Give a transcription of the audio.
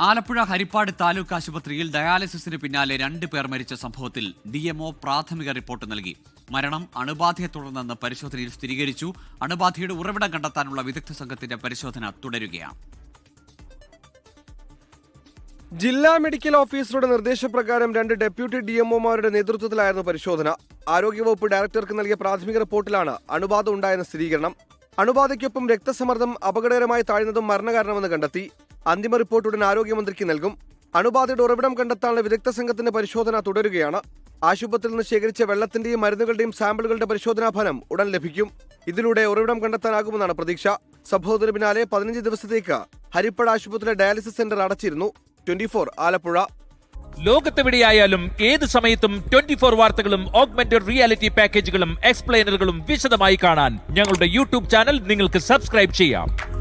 ആലപ്പുഴ ഹരിപ്പാട് താലൂക്ക് ആശുപത്രിയിൽ ഡയാലിസിസിന് പിന്നാലെ രണ്ട് പേർ മരിച്ച സംഭവത്തിൽ ഡി എംഒ പ്രാഥമിക റിപ്പോർട്ട് നൽകി. മരണം അണുബാധയെ തുടർന്നെന്ന് പരിശോധനയിൽ സ്ഥിരീകരിച്ചു. അണുബാധയുടെ ഉറവിടം കണ്ടെത്താനുള്ള വിദഗ്ധ സംഘത്തിന്റെ പരിശോധന തുടരുകയാണ്. ജില്ലാ മെഡിക്കൽ ഓഫീസറുടെ നിർദ്ദേശപ്രകാരം രണ്ട് ഡെപ്യൂട്ടി ഡിഎംഒമാരുടെ നേതൃത്വത്തിലായിരുന്നു പരിശോധന. ആരോഗ്യവകുപ്പ് ഡയറക്ടർക്ക് നൽകിയ പ്രാഥമിക റിപ്പോർട്ടിലാണ് അണുബാധ ഉണ്ടായെന്ന സ്ഥിരീകരണം. അണുബാധയ്ക്കൊപ്പം രക്തസമ്മർദ്ദം അപകടകരമായി താഴ്ന്നതും മരണകാരണമെന്ന് കണ്ടെത്തി. അന്തിമ റിപ്പോർട്ട് ഉടൻ ആരോഗ്യമന്ത്രിക്ക് നൽകും. അണുബാധയുടെ ഉറവിടം കണ്ടെത്താനുള്ള വിദഗ്ധ സംഘത്തിന്റെ പരിശോധന തുടരുകയാണ്. ആശുപത്രിയിൽ നിന്ന് ശേഖരിച്ച വെള്ളത്തിന്റെയും മരുന്നുകളുടെയും സാമ്പിളുകളുടെ പരിശോധനാ ഫലം ഉടൻ ലഭിക്കും. ഇതിലൂടെ ഉറവിടം കണ്ടെത്താനാകുമെന്നാണ് പ്രതീക്ഷ. സംഭവത്തിന് പിന്നാലെ പതിനഞ്ച് ദിവസത്തേക്ക് ഹരിപ്പട ആശുപത്രിയിലെ ഡയാലിസിസ് സെന്റർ അടച്ചിരുന്നു. ട്വന്റി ആലപ്പുഴ. ലോകത്തെവിടെയായാലും ഏത് സമയത്തും ട്വന്റി ഫോർ വാർത്തകളും ഓഗ്മെന്റഡ് റിയാലിറ്റി പാക്കേജുകളും എക്സ്പ്ലെയിനറുകളും വിശദമായി കാണാൻ ഞങ്ങളുടെ യൂട്യൂബ് ചാനൽ നിങ്ങൾക്ക് സബ്സ്ക്രൈബ് ചെയ്യാം.